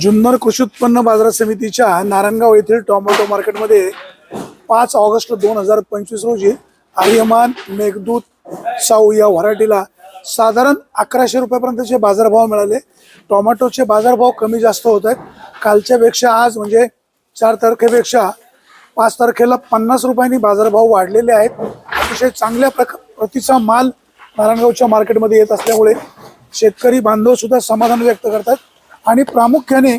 जुन्नर कृषी उत्पन्न बाजार समितीच्या नारायणगाव येथील टोमॅटो मार्केटमध्ये पाच ऑगस्ट दोन हजार पंचवीस रोजी आर्यमान मेघदूत साऊ या व्हरायटीला साधारण अकराशे रुपयापर्यंतचे बाजारभाव मिळाले. टोमॅटोचे बाजारभाव कमी जास्त होत आहेत. कालच्यापेक्षा आज म्हणजे चार तारखेपेक्षा पाच तारखेला पन्नास रुपयांनी बाजारभाव वाढलेले आहेत. अतिशय चांगल्या प्रक प्रतीचा माल नारायणगावच्या मार्केटमध्ये येत असल्यामुळे शेतकरी बांधवसुद्धा समाधान व्यक्त करतात. आणि प्रामुख्याने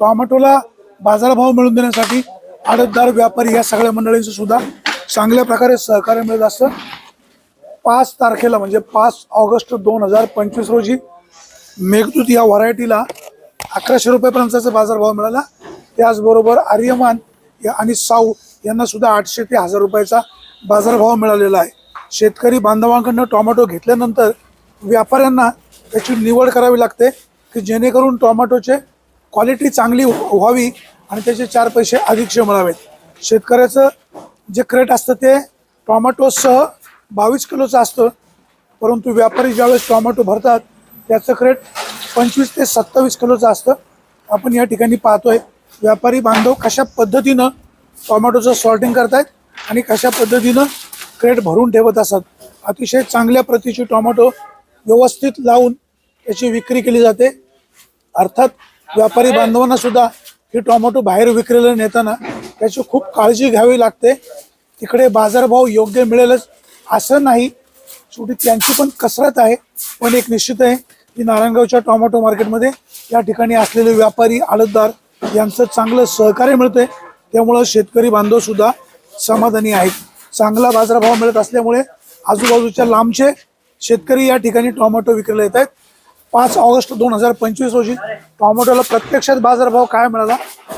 टॉमॅटोला बाजारभाव मिळवून देण्यासाठी आडतदार व्यापारी या सगळ्या मंडळींचं सुद्धा चांगल्या प्रकारे सहकार्य मिळत असतं. पाच तारखेला म्हणजे पाच ऑगस्ट दोन हजार पंचवीस रोजी मेघदूत या व्हरायटीला अकराशे रुपयापर्यंतचा बाजारभाव मिळाला. त्याचबरोबर आर्यमान या आणि साऊ यांना सुद्धा आठशे ते हजार रुपयाचा बाजारभाव मिळालेला आहे. शेतकरी बांधवांकडनं टोमॅटो घेतल्यानंतर व्यापाऱ्यांना त्याची निवड करावी लागते. की जेणेकरून टोमॅटोचे क्वालिटी चांगली हो- व्हावी आणि त्याचे चार पैसे अधिकचे मिळावेत. शेतकऱ्याचं जे क्रेट असतं ते टोमॅटोसह बावीस किलोचं असतं परंतु व्यापारी ज्यावेळेस टॉमॅटो भरतात त्याचं क्रेट पंचवीस ते सत्तावीस किलोचं असतं. आपण या ठिकाणी पाहतोय व्यापारी बांधव कशा पद्धतीनं टोमॅटोचं सॉर्टिंग करतायत आणि कशा पद्धतीनं क्रेट भरून ठेवत असतात. अतिशय चांगल्या प्रतीची टोमॅटो व्यवस्थित लावून त्याची विक्री केली जाते. अर्थात व्यापारी बांधवांना सुद्धा ही टोमॅटो बाहेर विक्रीला नेताना त्याची खूप काळजी घ्यावी लागते. तिकडे बाजारभाव योग्य मिळेलच असं नाही. शेवटी त्यांची पण कसरत आहे. पण एक निश्चित आहे की नारायणगावच्या टोमॅटो मार्केटमध्ये या ठिकाणी असलेले व्यापारी आलतदार यांचं चांगलं सहकार्य मिळतंय. त्यामुळं शेतकरी बांधवसुद्धा समाधानी आहेत. चांगला बाजारभाव मिळत असल्यामुळे आजूबाजूच्या लांबचे शेतकरी या ठिकाणी टोमॅटो विक्रीला येत आहेत पाच ऑगस्ट दोन हजार पंचवीस रोजी टोमॅटोला प्रत्यक्षात बाजारभाव काय मिळाला?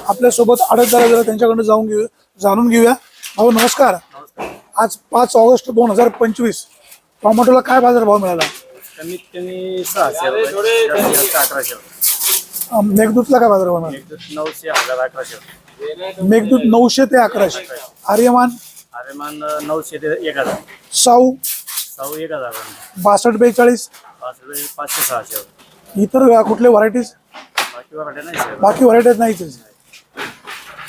आपल्यासोबत आडतदार जरा त्यांच्याकडनं जाऊन घेऊ जाणून घेऊया. भाऊ नमस्कार. आज पाच ऑगस्ट दोन हजार पंचवीस टोमॅटोला काय बाजारभाव मिळाला? कमीत कमी सहाशे रुपये जास्तीत जास्त अकराशे रुपये. अं, मेघदूतला काय बाजारभाव मिळाला? एक नऊशे हजार अकराशे रुपये. मेघदूत नऊशे ते अकराशे. आर्यमान? आरेमान नऊशे ते एक हजार. साऊ? सहा एक हजार रुपये. बासष्ट बेचाळीस पाचशे सहाशे. इतर कुठले व्हरायटीज बाकी वराठे नाही साहेब. बाकी व्हरायटीज नाहीच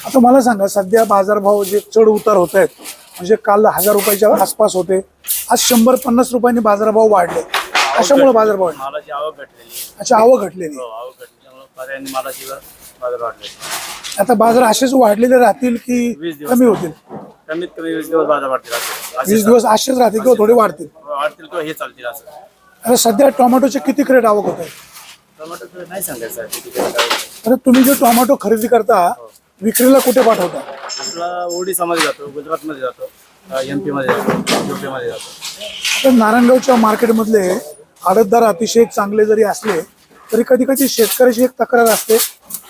आता मला सांगा सध्या बाजारभाव जे चढ उतार होत आहेत म्हणजे काल हजार रुपयाच्या आसपास होते आज शंभर पन्नास रुपयांनी बाजारभाव वाढले. कशामुळे बाजारभाव वाढले? मालाची आवक घटलेली अच्छा आवक घटलेली हो आवक घटली त्यामुळे पर्यायाने मालाची बाजार वाढले. आता बाजार असेच वाढलेले राहतील की वीस दिवस. कमी होतील? कमीत कमी वीस दिवस बाजार वाढतील. असे असे वीस दिवस असेच राहतील किंवा थोडे वाढतील? वाढतील किंवा हे चालतील असं. आता सध्या टोमॅटोचे किती क्रेट आवक होत आहे? टोमॅटो नाही सांगायचं किती. आता तुम्ही जे टोमॅटो खरेदी करता विक्रीला कुठे पाठवता? आपला ओडिसामध्ये जातो गुजरातमध्ये जातो एम पीमध्ये जातो यू पीमध्ये जातो. तर नारायणगावच्या मार्केटमधले आडतदार अतिशय चांगले जरी असले तरी कधी कधी शेतकऱ्याची एक तक्रार असते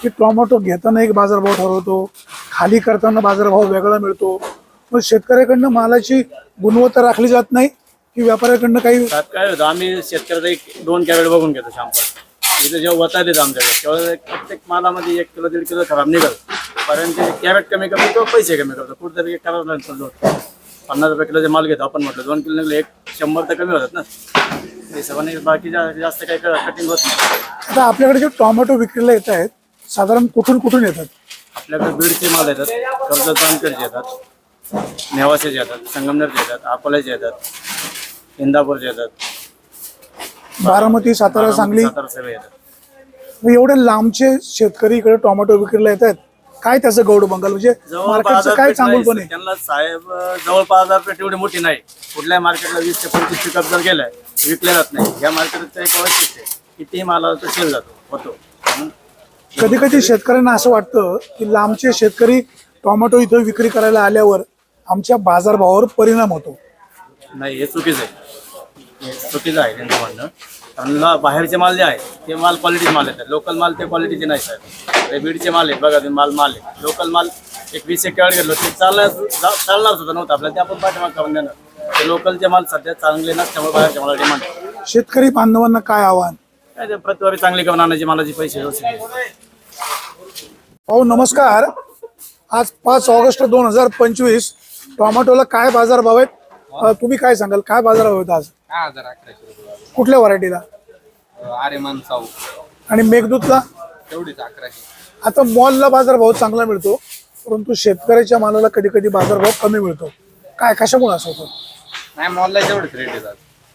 की टोमॅटो घेताना एक बाजारभाव ठरवतो खाली करताना बाजारभाव वेगळा मिळतो. मग शेतकऱ्याकडनं मालाची गुणवत्ता राखली जात नाही की व्यापाऱ्याकडनं काही काय होतं आम्ही शेतकऱ्याचा एक दोन कॅरेट बघून घेतो शंभर इथं जेव्हा वता देतो आमच्याकडे तेव्हा एक प्रत्येक मालामध्ये एक किलो दीड किलो खराब निघत कारण ते कॅरेट कमी कमी किंवा पैसे कमी करतो. कुठेतरी एक करावं लागतं जो पन्नास रुपये किलोचे माल घेतो आपण म्हटलं दोन किलो निघले एक शंभर तर कमी होतात ना. हिशोबाने बाकी जा- जास्त काही कटिंग होत नाही. आता आपल्याकडे जे टोमॅटो विक्रीला येत आहेत साधारण कुठून कुठून येतात? आपल्याकडे बीडचे माल येतात कर्जत बांधकडचे येतात नेवासेचे येतात संगमनेरचे येतात अकोल्याचे येतात. इंदापूरचे येतात. बारामती सातारा सांगली? सातारा सगळे येतात. मग एवढे लांबचे शेतकरी इकडे टोमॅटो विक्रीला येत आहेत काय त्याचं गौड बंगाल? म्हणजे मार्केटचं काय चांगलं. त्यांना साहेब अं, जवळ बाजारपेठ एवढी मोठी नाही. कुठल्याही मार्केटला वीस ते पंचवीस पिकअप जर गेलाय विकले जात नाही. या मार्केटचं एक वैशिष्ट्य आहे कितीही माला तो सेल जातो होतो. कधी कधी शेतकऱ्यांना असं वाटतं की लांबचे शेतकरी टोमॅटो इथं विक्री करायला आल्यावर आमच्या बाजारभावावर परिणाम होतो. नाही हे चुकीचं आहे. हे चुकीचं आहे त्यांचं म्हणणं. कारण बाहेरचे माल जे आहे ते माल क्वालिटीचे माल येतात लोकल माल ते क्वालिटीचे नाही साहेब. ते बीडचे माल आहेत बघा तुम्ही माल माल आहे. लोकल माल एक वीस एक केवळ गेलो ते चालणार चालणार सुद्धा नव्हतं. आपल्याला ते आपण पाठीमाग करून देणार. ते लोकलचे माल सध्या चांगले नसल्यामुळे बाहेरच्या मला डिमांड शेतकरी बांधवांना काय आव्हान? काय ते प्रतिवारी चांगली करून आणायची मालाचे पैसे व्यवस्थित. भाऊ नमस्कार. आज पाच ऑगस्ट दोन हजार पंचवीस टोमॅटोला काय बाजारभाव आहेत? अं, तुम्ही काय सांगाल? काय बाजारभाव आहेत आज? हजार अकराशे रुपये कुठल्या व्हरायटीला? आर्यमान साऊ. आणि मेघदूतला? तेवढीच अकराशे. आता मॉलला बाजारभाव चांगला मिळतो परंतु शेतकऱ्याच्या मालाला कधी कधी बाजारभाव कमी मिळतो. काय कशामुळे असं होतं? नाही मॉलला तेवढेच रेट येतात.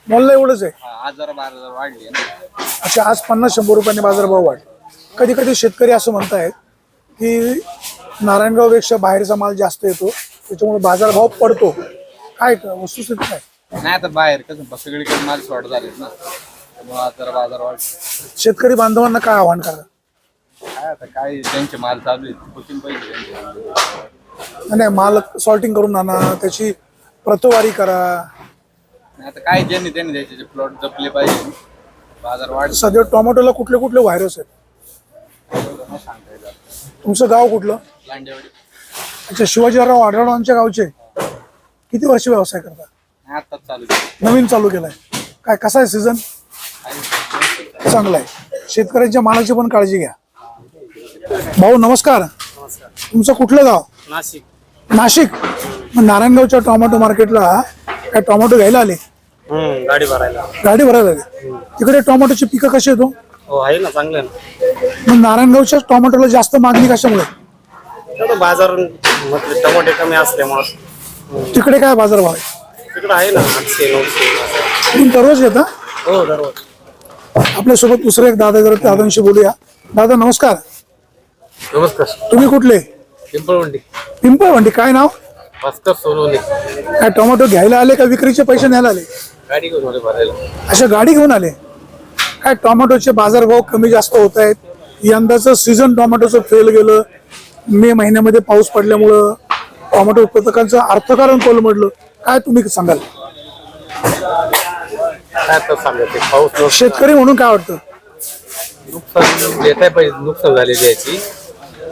मॉलला एवढंच आहे? हा, आज जरा बारा जरा वाढली ना. अच्छा आज पन्नास शंभर रुपयांनी बाजारभाव वाढ कधी कधी शेतकरी असं म्हणतायत की नारायणगावपेक्षा बाहेरचा माल जास्त येतो त्याच्यामुळे बाजारभाव पडतो. काय वस्तुस्थिती काय? नाही आता बाहेर कसं सगळीकडे माल शॉर्ट झालेत ना. त्यामुळे आज जरा बाजार वाढ. शेतकरी बांधवांना काय आव्हान करा? काय आता काय त्यांचे माल चालू आहेत. त्यांचे नाही माल सॉर्टिंग करून आणा त्याची प्रतवारी करा. नाही आता काय ज्यांनी त्यांनी द्यायचे प्लॉट जपले पाहिजे. बाजार वाढ. सध्या टोमॅटोला कुठले कुठले व्हायरस आहेत? नाही सांगता येतात तुमचं गाव कुठलं? लांडेवाडी. अच्छा शिवाजीराव आढळरावांच्या गावचे. किती वर्ष व्यवसाय करता? चालू. नवीन चालू केलाय. काय कसा आहे सीझन चांगला आहे. शेतकऱ्यांच्या मालाची पण काळजी घ्या. भाऊ नमस्कार. तुमचं कुठलं गाव? नाशिक. नाशिक. मग नारायणगावच्या टोमॅटो मार्केटला काय टोमॅटो घ्यायला आले? गाडी भरायला. गाडी भरायला आले. तिकडे टोमॅटोची पिकं कशी येतो हो? आहे ना चांगलं ना. मग नारायणगावच्या टोमॅटोला जास्त मागणी कशामुळे? बाजार म्हटले टमाटे कमी असल्यामुळं. तिकडे काय बाजारभाव आहे? तिकडं आहे ना आठशे नऊशे तुम्ही दररोज येता? हो दररोज. आपल्यासोबत दुसरे एक दादा जरा दादांशी बोलूया. दादा नमस्कार. नमस्कार. तुम्ही कुठले? पिंपळवंडी. पिंपळवंडी. काय नाव? भास्कर सोनवणे. काय टोमॅटो घ्यायला आले का विक्रीचे पैसे न्यायला आले? गाडी घेऊन आले भरायला. अशा गाडी घेऊन आले? काय टोमॅटोचे बाजारभाव कमी जास्त होत आहेत? यंदाचं सीझन टोमॅटोचं फेल गेलं. मे महिन्यामध्ये पाऊस पडल्यामुळं टोमॅटो उत्पादकांचं अर्थकारण कोलमडलं काय तुम्ही सांगाल? काय तर सांगायचे पाऊस शेतकरी म्हणून काय वाटतं? नुकसान पाहिजे नुकसान झालेली याची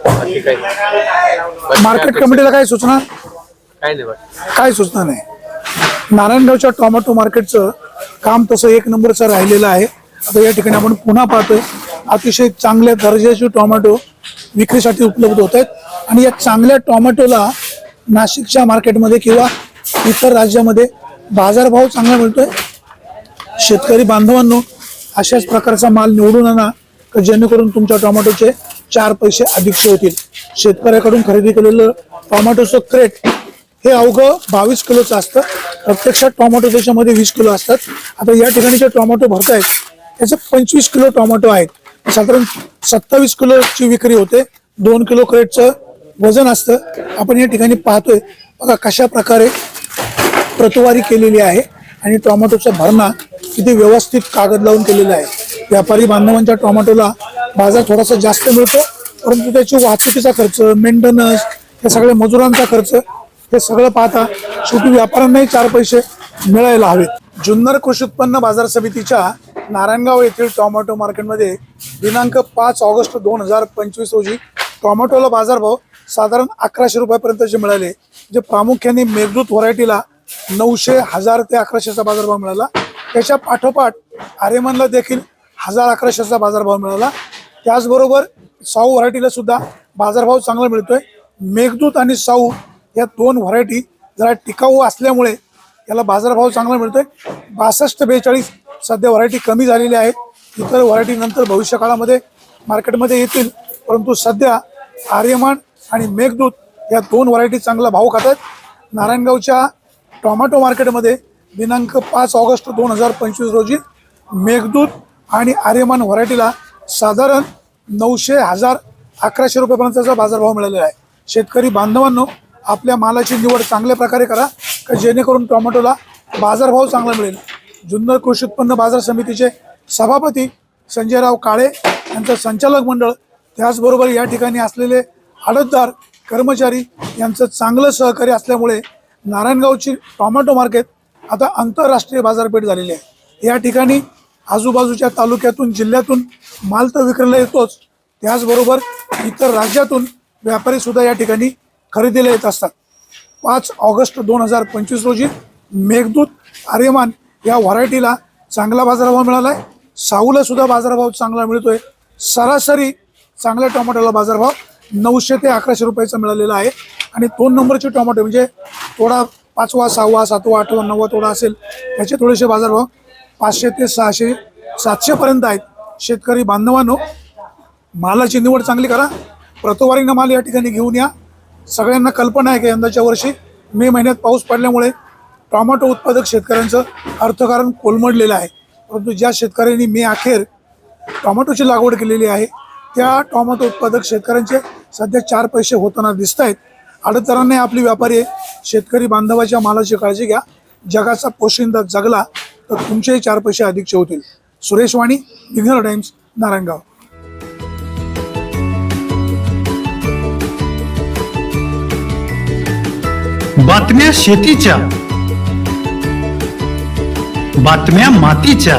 बाकी काही बाकी मार्केट काय कमिटीला काय सूचना? काय नाही काय सूचना नाही. नारायणगावच्या टोमॅटो मार्केटचं काम तसं एक नंबरचं राहिलेलं आहे. आता या ठिकाणी आपण पुन्हा पाहतोय. अतिशय चांगल्या दर्जाचे टोमॅटो विक्रीसाठी उपलब्ध होत आहेत. आणि या चांगल्या टोमॅटोला नाशिकच्या मार्केटमध्ये किंवा इतर राज्यामध्ये बाजारभाव चांगला मिळतोय. शेतकरी बांधवांनो अशाच प्रकारचा माल निवडून आणा का जेणेकरून तुमच्या टोमॅटोचे चार पैसे अधिकचे होतील शेतकऱ्याकडून खरेदी केलेलं टोमॅटोचं क्रेट हे अवघं बावीस किलोचं असतं. प्रत्यक्षात टोमॅटो त्याच्यामध्ये वीस किलो असतात. आता या ठिकाणी जे टोमॅटो भरत आहेत त्याचे पंचवीस किलो टोमॅटो आहेत. साधारण सत्तावीस किलोची विक्री होते. दोन किलो क्रेटचं वजन असतं. आपण या ठिकाणी पाहतोय बघा कशा प्रकारे प्रतवारी केलेली आहे आणि टोमॅटोचा भरणा किती व्यवस्थित कागद लावून केलेला आहे. व्यापारी बांधवांच्या टोमॅटोला बाजार थोडासा जास्त मिळतो परंतु त्याची वाहतुकीचा खर्च मेंटेनन्स हे सगळ्या मजुरांचा खर्च हे सगळं पाहता शेवटी व्यापाऱ्यांनाही चार पैसे मिळायला हवेत. जुन्नर कृषी उत्पन्न बाजार समितीच्या नारायणगाव येथील टोमॅटो मार्केटमध्ये दिनांक पाच ऑगस्ट दोन हजार पंचवीस रोजी टोमॅटोला बाजारभाव साधारण अकराशे रुपयापर्यंतचे मिळाले जे प्रामुख्याने मेघदूत व्हरायटीला नऊशे हजार ते अकराशेचा बाजारभाव मिळाला. त्याच्या पाठोपाठ आर्यमनला देखील हजार अकराशेचा बाजारभाव मिळाला. त्याचबरोबर साऊ व्हरायटीला सुद्धा बाजारभाव चांगला मिळतोय. मेघदूत आणि साऊ या दोन व्हरायटी जरा टिकाऊ असल्यामुळे याला बाजारभाव चांगला मिळतोय. बासष्ट बेचाळीस सध्या व्हरायटी कमी झालेली आहेत. इतर व्हरायटी नंतर भविष्य काळामध्ये मार्केटमध्ये येतील. परंतु सध्या आर्यमान आणि मेघदूत या दोन व्हरायटी चांगला भाव खात आहेत नारायणगावच्या टोमॅटो मार्केटमध्ये दिनांक पाच ऑगस्ट दोन हजार पंचवीस रोजी मेघदूत आणि आर्यमान व्हरायटीला साधारण नऊशे हजार अकराशे रुपयापर्यंतचा बाजारभाव मिळालेला आहे. शेतकरी बांधवांनो आपल्या मालाची निवड चांगल्या प्रकारे करा का जेणेकरून टोमॅटोला बाजारभाव चांगला मिळेल. जुन्नर कृषी उत्पन्न बाजार समितीचे सभापती संजयराव काळे यांचं संचालक मंडळ त्याचबरोबर या ठिकाणी असलेले हडतदार कर्मचारी यांचं चांगलं सहकार्य असल्यामुळे नारायणगावची टोमॅटो मार्केट आता आंतरराष्ट्रीय बाजारपेठ झालेली आहे. या ठिकाणी आजूबाजूच्या तालुक्यातून जिल्ह्यातून माल तर विक्रीला येतोच. त्याचबरोबर इतर राज्यातून व्यापारीसुद्धा या ठिकाणी खरेदीला येत असतात. पाच ऑगस्ट दोन हजार पंचवीस रोजी मेघदूत आर्यमान या व्हरायटीला चांगला बाजारभाव मिळाला आहे. साऊलासुद्धा बाजारभाव चांगला मिळतोय. सरासरी चांगल्या टोमॅटोला बाजारभाव नऊशे ते अकराशे रुपयाचा मिळालेला आहे. आणि दोन नंबरचे टोमॅटो म्हणजे थोडा पाचवा सहावा सातवा आठवा नववा थोडा असेल याचे थोडेसे बाजारभाव पाचशे ते सहाशे सातशेपर्यंत आहेत. शेतकरी बांधवांनो मालाची निवड चांगली करा. प्रतवारीनं माल या ठिकाणी घेऊन या. सगळ्यांना कल्पना आहे की यंदाच्या वर्षी मे महिन्यात पाऊस पडल्यामुळे टोमॅटो उत्पादक शेतकऱ्यांचं अर्थकारण कोलमडलेलं आहे. परंतु ज्या शेतकऱ्यांनी मे अखेर टोमॅटोची लागवड केलेली आहे त्या टोमॅटो उत्पादक शेतकऱ्यांचे सध्या चार पैसे होताना दिसत आहेत आडतदारांनी आपली व्यापारी आहे शेतकरी बांधवाच्या मालाची काळजी घ्या. जगाचा पोशिंदा जगला तर तुमचेही चार पैसे अधिकचे होतील. सुरेश वाणी विघ्नर टाइम्स नारायणगाव. बातम्या शेतीच्या बातम्या मातीच्या.